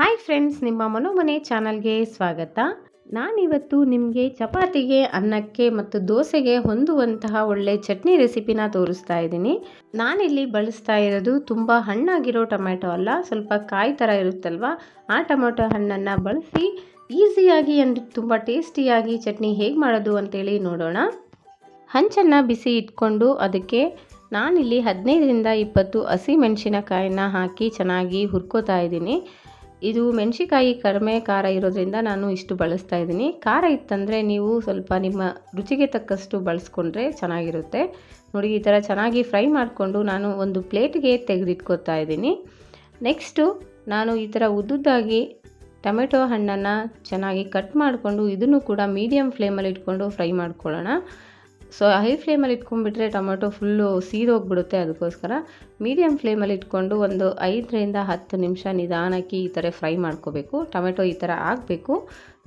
Hi friends ನಿಮ್ಮ ಮನೋಮನೆ ಚಾನಲ್ಗೆ ಸ್ವಾಗತ. ನಾನಿವತ್ತು ನಿಮಗೆ ಚಪಾತಿಗೆ, ಅನ್ನಕ್ಕೆ ಮತ್ತು ದೋಸೆಗೆ ಹೊಂದುವಂತಹ ಒಳ್ಳೆ ಚಟ್ನಿ ರೆಸಿಪಿನ ತೋರಿಸ್ತಾ ಇದ್ದೀನಿ. ನಾನಿಲ್ಲಿ ಬಳಸ್ತಾ ಇರೋದು ತುಂಬ ಹಣ್ಣಾಗಿರೋ ಟೊಮೆಟೊ ಅಲ್ಲ, ಸ್ವಲ್ಪ ಕಾಯಿ ಥರ ಇರುತ್ತಲ್ವ? ಆ ಟೊಮೆಟೊ ಹಣ್ಣನ್ನು ಬಳಸಿ ಈಸಿಯಾಗಿ ಅಂದರೆ ತುಂಬ ಟೇಸ್ಟಿಯಾಗಿ ಚಟ್ನಿ ಹೇಗೆ ಮಾಡೋದು ಅಂತೇಳಿ ನೋಡೋಣ. ಹಂಚನ್ನು ಬಿಸಿ ಇಟ್ಕೊಂಡು ಅದಕ್ಕೆ ನಾನಿಲ್ಲಿ ಹದಿನೈದರಿಂದ ಇಪ್ಪತ್ತು ಹಸಿ ಮೆಣಸಿನಕಾಯಿನ ಹಾಕಿ ಚೆನ್ನಾಗಿ ಹುರ್ಕೋತಾ ಇದ್ದೀನಿ. ಇದು ಮೆಣಸಿಕಾಯಿ ಕಡಿಮೆ ಖಾರ ಇರೋದ್ರಿಂದ ನಾನು ಇಷ್ಟು ಬಳಸ್ತಾ ಇದ್ದೀನಿ. ಖಾರ ಇತ್ತಂದರೆ ನೀವು ಸ್ವಲ್ಪ ನಿಮ್ಮ ರುಚಿಗೆ ತಕ್ಕಷ್ಟು ಬಳಸ್ಕೊಂಡ್ರೆ ಚೆನ್ನಾಗಿರುತ್ತೆ. ನೋಡಿ, ಈ ಥರ ಚೆನ್ನಾಗಿ ಫ್ರೈ ಮಾಡಿಕೊಂಡು ನಾನು ಒಂದು ಪ್ಲೇಟ್ಗೆ ತೆಗೆದಿಟ್ಕೋತಾ ಇದ್ದೀನಿ. ನೆಕ್ಸ್ಟು ನಾನು ಈ ಥರ ಉದ್ದುದ್ದಾಗಿ ಟೊಮೆಟೊ ಹಣ್ಣನ್ನು ಚೆನ್ನಾಗಿ ಕಟ್ ಮಾಡಿಕೊಂಡು ಇದನ್ನು ಕೂಡ ಮೀಡಿಯಮ್ ಫ್ಲೇಮಲ್ಲಿ ಇಟ್ಕೊಂಡು ಫ್ರೈ ಮಾಡ್ಕೊಳ್ಳೋಣ. ಸೊ ಹೈ ಫ್ಲೇಮಲ್ಲಿ ಇಟ್ಕೊಂಡ್ಬಿಟ್ರೆ ಟೊಮೆಟೊ ಫುಲ್ಲು ಸೀದೋಗ್ಬಿಡುತ್ತೆ ಅದಕ್ಕೋಸ್ಕರ. ಮೀಡಿಯಮ್ ಫ್ಲೇಮಲ್ಲಿ ಇಟ್ಕೊಂಡು ಒಂದು ಐದರಿಂದ ಹತ್ತು ನಿಮಿಷ ನಿಧಾನಕ್ಕೆ ಈ ಥರ ಫ್ರೈ ಮಾಡ್ಕೋಬೇಕು. ಟೊಮೆಟೊ ಈ ಥರ ಆಗಬೇಕು.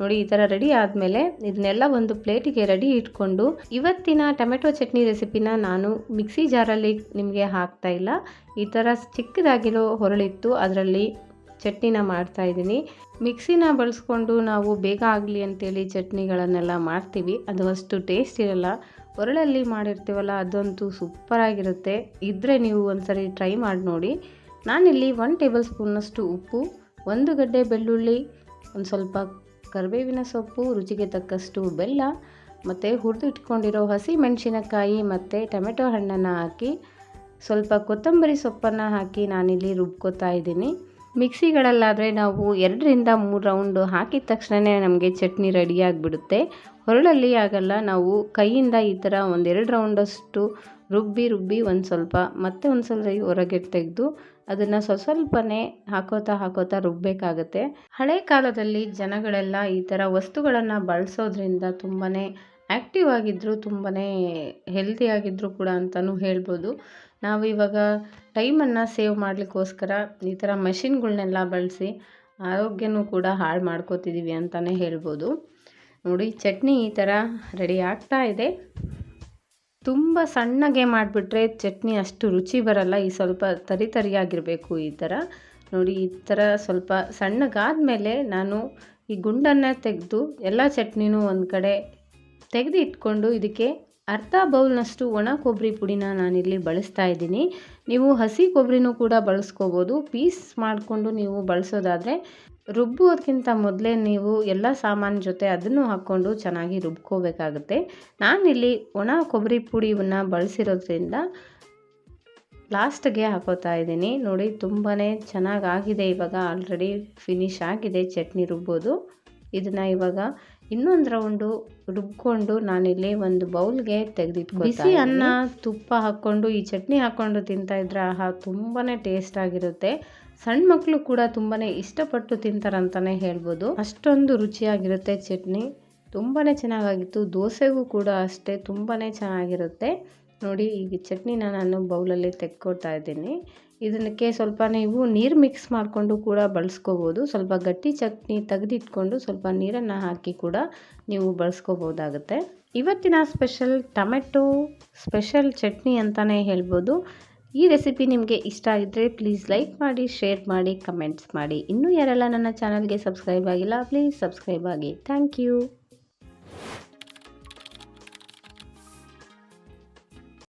ನೋಡಿ, ಈ ಥರ ರೆಡಿ ಆದಮೇಲೆ ಇದನ್ನೆಲ್ಲ ಒಂದು ಪ್ಲೇಟಿಗೆ ರೆಡಿ ಇಟ್ಕೊಂಡು ಇವತ್ತಿನ ಟೊಮೆಟೊ ಚಟ್ನಿ ರೆಸಿಪಿನ ನಾನು ಮಿಕ್ಸಿ ಜಾರಲ್ಲಿ ನಿಮಗೆ ಹಾಕ್ತಾ ಇಲ್ಲ. ಈ ಥರ ಚಿಕ್ಕದಾಗಿರೋ ಹೊರಳಿತ್ತು ಅದರಲ್ಲಿ ಚಟ್ನಿನ ಮಾಡ್ತಾ ಇದ್ದೀನಿ. ಮಿಕ್ಸಿನ ಬಳಸ್ಕೊಂಡು ನಾವು ಬೇಗ ಆಗಲಿ ಅಂತೇಳಿ ಚಟ್ನಿಗಳನ್ನೆಲ್ಲ ಮಾಡ್ತೀವಿ. ಅದು ಅಷ್ಟು ಟೇಸ್ಟ್ ಇರಲ್ಲ. ಒರಳಲ್ಲಿ ಮಾಡಿರ್ತೀವಲ್ಲ, ಅದಂತೂ ಸೂಪರಾಗಿರುತ್ತೆ. ಇದ್ದರೆ ನೀವು ಒಂದ್ಸರಿ ಟ್ರೈ ಮಾಡಿ ನೋಡಿ. ನಾನಿಲ್ಲಿ ಒನ್ ಟೇಬಲ್ ಸ್ಪೂನಷ್ಟು ಉಪ್ಪು, ಒಂದು ಗಡ್ಡೆ ಬೆಳ್ಳುಳ್ಳಿ, ಒಂದು ಸ್ವಲ್ಪ ಕರಿಬೇವಿನ ಸೊಪ್ಪು, ರುಚಿಗೆ ತಕ್ಕಷ್ಟು ಬೆಲ್ಲ, ಮತ್ತು ಹುರಿದು ಇಟ್ಕೊಂಡಿರೋ ಹಸಿ ಮೆಣಸಿನಕಾಯಿ ಮತ್ತು ಟೊಮೆಟೊ ಹಣ್ಣನ್ನು ಹಾಕಿ ಸ್ವಲ್ಪ ಕೊತ್ತಂಬರಿ ಸೊಪ್ಪನ್ನು ಹಾಕಿ ನಾನಿಲ್ಲಿ ರುಬ್ಕೋತಾ ಇದ್ದೀನಿ. ಮಿಕ್ಸಿಗಳಲ್ಲಾದರೆ ನಾವು ಎರಡರಿಂದ ಮೂರು ರೌಂಡು ಹಾಕಿದ ತಕ್ಷಣವೇ ನಮಗೆ ಚಟ್ನಿ ರೆಡಿಯಾಗಿಬಿಡುತ್ತೆ ಹೊರಳಲ್ಲಿ ಆಗಲ್ಲ, ನಾವು ಕೈಯಿಂದ ಈ ಥರ ಒಂದೆರಡು ರೌಂಡಷ್ಟು ರುಬ್ಬಿ ರುಬ್ಬಿ ಒಂದು ಸ್ವಲ್ಪ, ಮತ್ತೆ ಒಂದು ಸ್ವಲ್ಪ ಹೊರಗೆ ತೆಗೆದು ಅದನ್ನು ಸ್ವಲ್ಪ ಸ್ವಲ್ಪನೇ ಹಾಕೋತಾ ಹಾಕೋತಾ ರುಬ್ಬಬೇಕಾಗತ್ತೆ ಹಳೆ ಕಾಲದಲ್ಲಿ ಜನಗಳೆಲ್ಲ ಈ ಥರ ವಸ್ತುಗಳನ್ನು ಬಳಸೋದ್ರಿಂದ ತುಂಬಾ ಆ್ಯಕ್ಟಿವ್ ಆಗಿದ್ದರು ತುಂಬಾ ಹೆಲ್ತಿಯಾಗಿದ್ದರು ಕೂಡ ಅಂತಲೂ ಹೇಳ್ಬೋದು. ನಾವು ಇವಾಗ ಟೈಮನ್ನು ಸೇವ್ ಮಾಡಲಿಕ್ಕೋಸ್ಕರ ಈ ಥರ ಮೆಷಿನ್ಗಳನ್ನೆಲ್ಲ ಬಳಸಿ ಆರೋಗ್ಯನೂ ಕೂಡ ಹಾಳು ಮಾಡ್ಕೋತಿದ್ದೀವಿ ಅಂತಲೇ ಹೇಳ್ಬೋದು. ನೋಡಿ, ಚಟ್ನಿ ಈ ಥರ ರೆಡಿ ಆಗ್ತಾ ಇದೆ. ತುಂಬ ಸಣ್ಣಗೆ ಮಾಡಿಬಿಟ್ರೆ ಚಟ್ನಿ ಅಷ್ಟು ರುಚಿ ಬರಲ್ಲ, ಈ ಸ್ವಲ್ಪ ತರಿ ತರಿಯಾಗಿರಬೇಕು ಈ ಥರ. ನೋಡಿ, ಈ ಥರ ಸ್ವಲ್ಪ ಸಣ್ಣಗಾದಮೇಲೆ ನಾನು ಈ ಗುಂಡನ್ನು ತೆಗೆದು ಎಲ್ಲ ಚಟ್ನಿನೂ ಒಂದು ಕಡೆ ತೆಗೆದು ಇಟ್ಕೊಂಡು ಇದಕ್ಕೆ ಅರ್ಧ ಬೌಲ್ನಷ್ಟು ಒಣ ಕೊಬ್ಬರಿ ಪುಡಿನ ನಾನಿಲ್ಲಿ ಬಳಸ್ತಾ ಇದ್ದೀನಿ. ನೀವು ಹಸಿ ಕೊಬ್ಬರಿನೂ ಕೂಡ ಬಳಸ್ಕೋಬೋದು. ಪೀಸ್ ಮಾಡಿಕೊಂಡು ನೀವು ಬಳಸೋದಾದರೆ ರುಬ್ಬುವುದಕ್ಕಿಂತ ಮೊದಲೇ ನೀವು ಎಲ್ಲ ಸಾಮಾನು ಜೊತೆ ಅದನ್ನು ಹಾಕ್ಕೊಂಡು ಚೆನ್ನಾಗಿ ರುಬ್ಕೋಬೇಕಾಗುತ್ತೆ. ನಾನಿಲ್ಲಿ ಒಣ ಕೊಬ್ಬರಿ ಪುಡಿಯನ್ನು ಬಳಸಿರೋದ್ರಿಂದ ಲಾಸ್ಟ್ಗೆ ಹಾಕೋತಾ ಇದ್ದೀನಿ. ನೋಡಿ ತುಂಬಾ ಚೆನ್ನಾಗಾಗಿದೆ. ಇವಾಗ ಆಲ್ರೆಡಿ ಫಿನಿಶ್ ಆಗಿದೆ. ಚಟ್ನಿ ರುಬ್ಬೋದು. ಇದನ್ನು ಇವಾಗ ಇನ್ನೊಂದು ರೌಂಡು ರುಬ್ಕೊಂಡು ನಾನಿಲ್ಲಿ ಒಂದು ಬೌಲ್ಗೆ ತೆಗೆದಿಟ್ಕೊಂಡು ಬಿಸಿ ಅನ್ನ ತುಪ್ಪ ಹಾಕ್ಕೊಂಡು ಈ ಚಟ್ನಿ ಹಾಕ್ಕೊಂಡು ತಿಂತಾಯಿದ್ರೆ ಆಹಾ ತುಂಬಾ ಟೇಸ್ಟ್ ಆಗಿರುತ್ತೆ. ಸಣ್ಣ ಮಕ್ಕಳು ಕೂಡ ತುಂಬಾ ಇಷ್ಟಪಟ್ಟು ತಿಂತಾರಂತಲೇ ಹೇಳ್ಬೋದು. ಅಷ್ಟೊಂದು ರುಚಿಯಾಗಿರುತ್ತೆ ಚಟ್ನಿ. ತುಂಬಾ ಚೆನ್ನಾಗಾಗಿತ್ತು. ದೋಸೆಗೂ ಕೂಡ ಅಷ್ಟೇ ತುಂಬಾ ಚೆನ್ನಾಗಿರುತ್ತೆ. ನೋಡಿ, ಈಗ ಚಟ್ನಿನ ನಾನು ಬೌಲಲ್ಲಿ ತೆಕ್ಕೊಳ್ತಾ ಇದ್ದೀನಿ. ಇದಕ್ಕೆ ಸ್ವಲ್ಪ ನೀವು ನೀರು ಮಿಕ್ಸ್ ಮಾಡಿಕೊಂಡು ಕೂಡ ಬಳಸ್ಕೋಬೋದು. ಸ್ವಲ್ಪ ಗಟ್ಟಿ ಚಟ್ನಿ ತೆಗೆದಿಟ್ಕೊಂಡು ಸ್ವಲ್ಪ ನೀರನ್ನು ಹಾಕಿ ಕೂಡ ನೀವು ಬಳಸ್ಕೋಬೋದಾಗುತ್ತೆ. ಇವತ್ತಿನ ಸ್ಪೆಷಲ್ ಟೊಮೆಟೊ ಸ್ಪೆಷಲ್ ಚಟ್ನಿ ಅಂತಲೇ ಹೇಳ್ಬೋದು. ಈ ರೆಸಿಪಿ ನಿಮಗೆ ಇಷ್ಟ ಆಗಿದ್ದರೆ ಪ್ಲೀಸ್ ಲೈಕ್ ಮಾಡಿ, ಶೇರ್ ಮಾಡಿ, ಕಮೆಂಟ್ಸ್ ಮಾಡಿ. ಇನ್ನೂ ಯಾರೆಲ್ಲ ನನ್ನ ಚಾನಲ್ಗೆ ಸಬ್ಸ್ಕ್ರೈಬ್ ಆಗಿಲ್ಲ, ಪ್ಲೀಸ್ ಸಬ್ಸ್ಕ್ರೈಬ್ ಆಗಿ. Thank you.